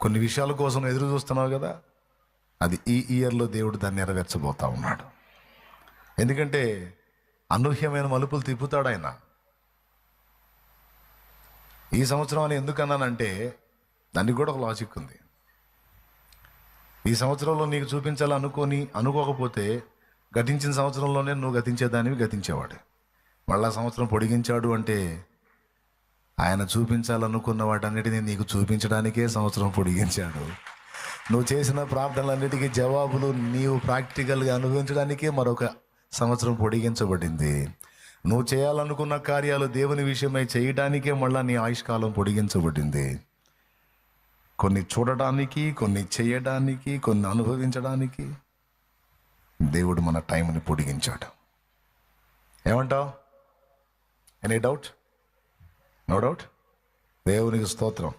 కొన్ని విషయాల కోసం ఎదురు చూస్తున్నావు కదా అది ఈ ఇయర్లో దేవుడు దాన్ని నెరవేర్చబోతా ఉన్నాడు. ఎందుకంటే అనూహ్యమైన మలుపులు తిప్పుతాడు ఆయన. ఈ సంవత్సరం అని ఎందుకన్నానంటే దానికి కూడా ఒక లాజిక్ ఉంది. ఈ సంవత్సరంలో నీకు చూపించాలనుకొని అనుకోకపోతే గతించిన సంవత్సరంలోనే నువ్వు గతించేదానివి గతించేవాడు. మళ్ళా సంవత్సరం పొడిగించాడు అంటే ఆయన చూపించాలనుకున్న వాటన్నిటిని నీకు చూపించడానికే సంవత్సరం పొడిగించాడు. నువ్వు చేసిన ప్రార్థనలన్నిటికీ జవాబులు నీవు ప్రాక్టికల్గా అనుభవించడానికే మరొక సంవత్సరం పొడిగించబడింది. నువ్వు చేయాలనుకున్న కార్యాలు దేవుని విషయమై చేయడానికే మళ్ళీ నీ ఆయుష్కాలం పొడిగించబడింది. కొన్ని చూడడానికి కొన్ని చేయడానికి కొన్ని అనుభవించడానికి దేవుడు మన టైంని పొడిగించాడు. ఏమంటావు? ఎనీ డౌట్ నో డౌట్ దేవునికి స్తోత్రం.